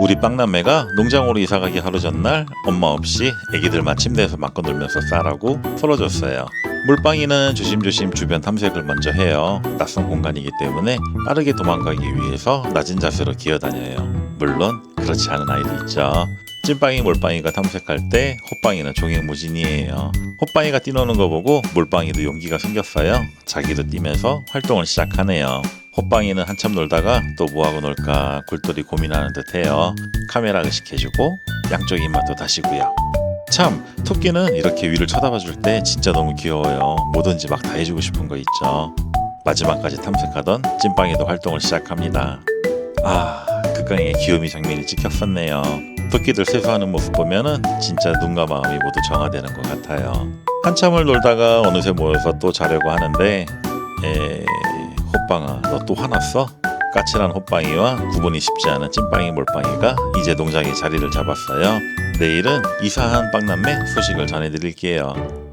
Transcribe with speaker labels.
Speaker 1: 우리 빵남매가 농장으로 이사가기 하루 전날 엄마 없이 애기들만 침대에서 맞고 놀면서 싸라고 풀어줬어요. 물방이는 조심조심 주변 탐색을 먼저 해요. 낯선 공간이기 때문에 빠르게 도망가기 위해서 낮은 자세로 기어다녀요. 물론 그렇지 않은 아이도 있죠. 찐빵이 몰빵이가 탐색할 때 호빵이는 종횡무진이에요. 호빵이가 뛰노는 거 보고 몰빵이도 용기가 생겼어요. 자기도 뛰면서 활동을 시작하네요. 호빵이는 한참 놀다가 또 뭐하고 놀까 굴돌이 고민하는 듯해요. 카메라 의식해주고 양쪽 입맛도 다시고요. 참 토끼는 이렇게 위를 쳐다봐 줄 때 진짜 너무 귀여워요. 뭐든지 막 다 해주고 싶은 거 있죠. 마지막까지 탐색하던 찐빵이도 활동을 시작합니다. 아 극강의 귀요미 장면이 찍혔었네요. 토끼들 세수하는 모습 보면은 진짜 눈과 마음이 모두 정화되는 것 같아요. 한참을 놀다가 어느새 모여서 또 자려고 하는데 에 호빵아 너 또 화났어? 까칠한 호빵이와 구분이 쉽지 않은 찐빵이 몰빵이가 이제 농장에 자리를 잡았어요. 내일은 이사한 빵남매 소식을 전해드릴게요.